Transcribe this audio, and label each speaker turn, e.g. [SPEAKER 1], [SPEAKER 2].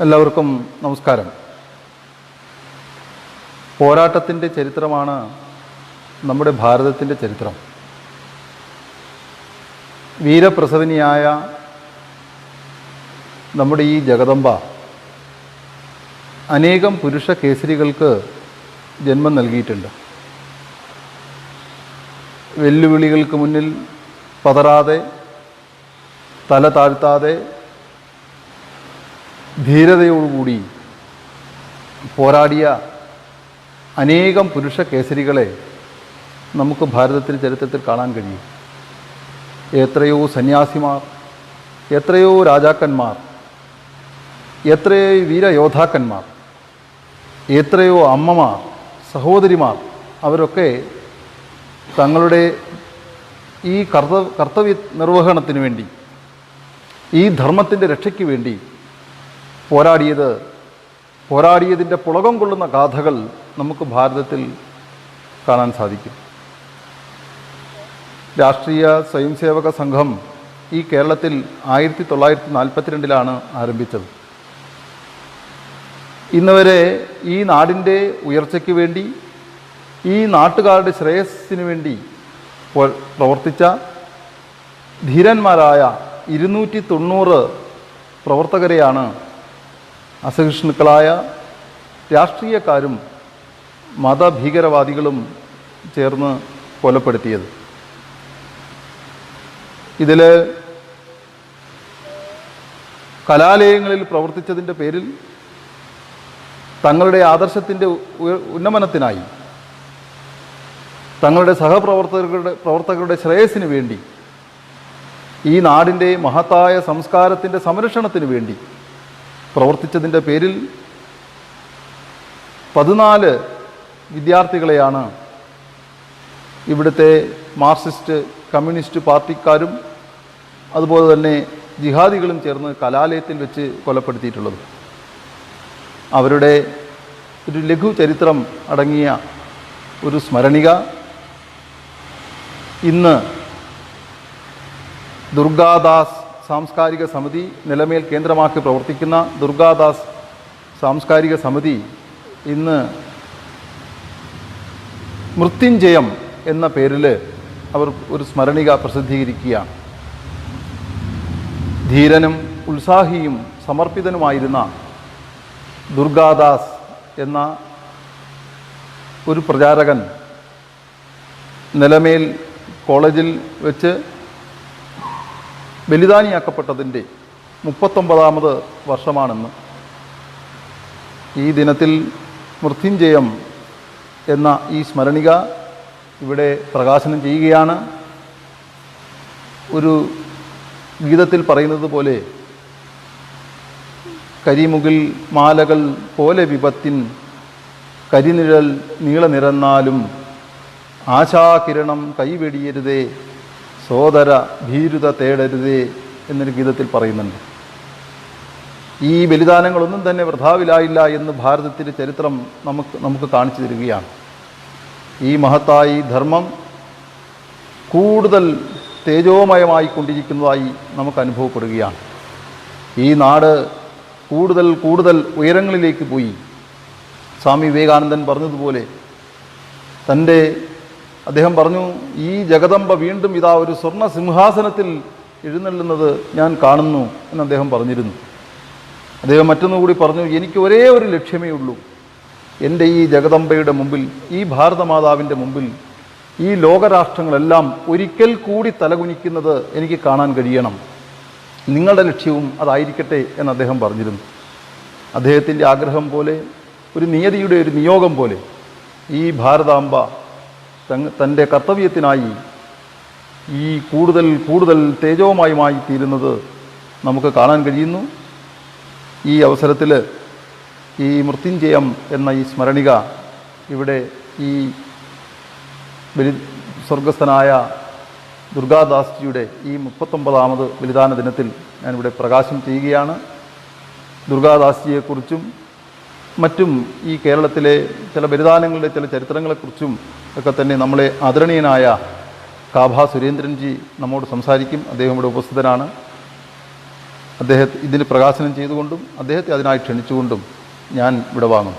[SPEAKER 1] എല്ലാവർക്കും നമസ്കാരം. പോരാട്ടത്തിന്റെ ചരിത്രമാണ് നമ്മുടെ ഭാരതത്തിന്റെ ചരിത്രം. വീരപ്രസവനിയായ നമ്മുടെ ഈ ജഗദമ്പ അനേകം പുരുഷ കേസരികൾക്ക് ജന്മം നൽകിയിട്ടുണ്ട്. വെല്ലുവിളികൾക്ക് മുന്നിൽ പതറാതെ തല താഴ്ത്താതെ ധീരതയോടുകൂടി പോരാടിയ അനേകം പുരുഷ കേസരികളെ നമുക്ക് ഭാരതത്തിന്റെ ചരിത്രത്തിൽ കാണാൻ കഴിയും. എത്രയോ സന്യാസിമാർ എത്രയോ രാജാക്കന്മാർ എത്രയോ വീരയോദ്ധാക്കന്മാർ എത്രയോ അമ്മമാർ സഹോദരിമാർ അവരൊക്കെ തങ്ങളുടെ ഈ കർത്തവ്യ നിർവഹണത്തിന് വേണ്ടി ഈ ധർമ്മത്തിന്റെ രക്ഷയ്ക്ക് വേണ്ടി പോരാടിയത് പോരാടിയതിന്റെ പുളകം കൊള്ളുന്ന ഗാഥകൾ നമുക്ക് ഭാരതത്തിൽ കാണാൻ സാധിക്കും. രാഷ്ട്രീയ സ്വയംസേവക സംഘം ഈ കേരളത്തിൽ ആയിരത്തി തൊള്ളായിരത്തി നാൽപ്പത്തിരണ്ടിലാണ് ആരംഭിച്ചത്. ഇന്ന് വരെ ഈ നാടിന്റെ ഉയർച്ചയ്ക്ക് വേണ്ടി ഈ നാട്ടുകാരുടെ ശ്രേയസ്സിന് വേണ്ടി പ്രവർത്തിച്ച ധീരന്മാരായ ഇരുന്നൂറ്റി തൊണ്ണൂറ് പ്രവർത്തകരെയാണ് അസഹിഷ്ണുക്കളായ രാഷ്ട്രീയക്കാരും മതഭീകരവാദികളും ചേർന്ന് കൊലപ്പെടുത്തിയത്. ഇതിൽ കലാലയങ്ങളിൽ പ്രവർത്തിച്ചതിന്റെ പേരിൽ തങ്ങളുടെ ആദർശത്തിന്റെ ഉന്നമനത്തിനായി തങ്ങളുടെ സഹപ്രവർത്തകരുടെ പ്രവർത്തകരുടെ ശ്രേയസ്സിന് വേണ്ടി ഈ നാടിന്റെ മഹത്തായ സംസ്കാരത്തിന്റെ സംരക്ഷണത്തിന് വേണ്ടി പ്രവർത്തിച്ചതിന്റെ പേരിൽ പതിനാല് വിദ്യാർത്ഥികളെയാണ് ഇവിടുത്തെ മാർക്സിസ്റ്റ് കമ്മ്യൂണിസ്റ്റ് പാർട്ടിക്കാരും അതുപോലെ തന്നെ ജിഹാദികളും ചേർന്ന് കലാലയത്തിൽ വെച്ച് കൊലപ്പെടുത്തിയിട്ടുള്ളത്. അവരുടെ ഒരു ലഘു ചരിത്രം അടങ്ങിയ ഒരു സ്മരണിക ഇന്ന് ദുർഗാദാസ് സാംസ്കാരിക സമിതി നിലമേൽ കേന്ദ്രമാക്കി പ്രവർത്തിക്കുന്ന ദുർഗാദാസ് സാംസ്കാരിക സമിതി ഇന്ന് മൃത്യുഞ്ജയം എന്ന പേരിൽ അവർ ഒരു സ്മരണിക പ്രസിദ്ധീകരിക്കുകയാണ്. ധീരനും ഉത്സാഹിയും സമർപ്പിതനുമായിരുന്ന ദുർഗാദാസ് എന്ന ഒരു പ്രചാരകൻ നിലമേൽ കോളേജിൽ വെച്ച് ബലിദാനിയാക്കപ്പെട്ടതിന്റെ മുപ്പത്തൊമ്പതാമത് വർഷമാണെന്ന്. ഈ ദിനത്തിൽ മൃത്യുഞ്ജയം എന്ന ഈ സ്മരണിക ഇവിടെ പ്രകാശനം ചെയ്യുകയാണ്. ഒരു ഗീതത്തിൽ പറയുന്നത് പോലെ കരിമുകിൽ മാലകൾ പോലെ വിപത്തിൻ കരിനിഴൽ നീളനിരന്നാലും ആശാകിരണം കൈവെടിയരുതേ സോദര ഭീരുത തേടരുതേ എന്നൊരു ഗീതത്തിൽ പറയുന്നുണ്ട്. ഈ ബലിദാനങ്ങളൊന്നും തന്നെ വൃഥാവിലായില്ല എന്ന് ഭാരതത്തിന്റെ ചരിത്രം നമുക്ക് നമുക്ക് കാണിച്ചു തരികയാണ്. ഈ മഹത്തായി ധർമ്മം കൂടുതൽ തേജോമയമായി കൊണ്ടിരിക്കുന്നതായി നമുക്ക് അനുഭവപ്പെടുകയാണ്. ഈ നാട് കൂടുതൽ കൂടുതൽ ഉയരങ്ങളിലേക്ക് പോയി. സ്വാമി വിവേകാനന്ദൻ പറഞ്ഞതുപോലെ തന്റെ അദ്ദേഹം പറഞ്ഞു ഈ ജഗദമ്പ വീണ്ടും ഇതാ ഒരു സ്വർണ സിംഹാസനത്തിൽ എഴുന്നള്ളുന്നത് ഞാൻ കാണുന്നു എന്ന് അദ്ദേഹം പറഞ്ഞിരുന്നു. അദ്ദേഹം മറ്റൊന്നുകൂടി പറഞ്ഞു എനിക്ക് ഒരേ ഒരു ലക്ഷ്യമേ ഉള്ളൂ. എന്റെ ഈ ജഗദമ്പയുടെ മുമ്പിൽ ഈ ഭാരതമാതാവിന്റെ മുമ്പിൽ ഈ ലോകരാഷ്ട്രങ്ങളെല്ലാം ഒരിക്കൽ കൂടി തലകുനിക്കുന്നത് എനിക്ക് കാണാൻ കഴിയണം. നിങ്ങളുടെ ലക്ഷ്യവും അതായിരിക്കട്ടെ എന്ന് അദ്ദേഹം പറഞ്ഞിരുന്നു. അദ്ദേഹത്തിന്റെ ആഗ്രഹം പോലെ ഒരു നിയതിയുടെ ഒരു നിയോഗം പോലെ ഈ ഭാരതാംബ തന്റെ കർത്തവ്യത്തിനായി ഈ കൂടുതൽ കൂടുതൽ തേജോമയമായി തീരുന്നത് നമുക്ക് കാണാൻ കഴിയുന്നു. ഈ അവസരത്തിൽ ഈ മൃത്യുഞ്ജയം എന്ന ഈ സ്മരണിക ഇവിടെ ഈ ബലി സ്വർഗസ്ഥനായ ദുർഗാദാസ്ജിയുടെ ഈ മുപ്പത്തൊമ്പതാമത് ബലിദാന ദിനത്തിൽ ഞാനിവിടെ പ്രകാശം ചെയ്യുകയാണ്. ദുർഗാദാസ്ജിയെക്കുറിച്ചും മറ്റും ഈ കേരളത്തിലെ ചില ബലിദാനങ്ങളുടെ ചില ചരിത്രങ്ങളെക്കുറിച്ചും ഒക്കെ തന്നെ നമ്മളെ ആദരണീയനായ കാഭ സുരേന്ദ്രൻജി നമ്മോട് സംസാരിക്കും. അദ്ദേഹം ഇവിടെ ഉപസ്ഥിതനാണ്. അദ്ദേഹത്തെ ഇതിന് പ്രകാശനം ചെയ്തുകൊണ്ടും അദ്ദേഹത്തെ അതിനായി ക്ഷണിച്ചുകൊണ്ടും ഞാൻ ഇവിടെ വാങ്ങും.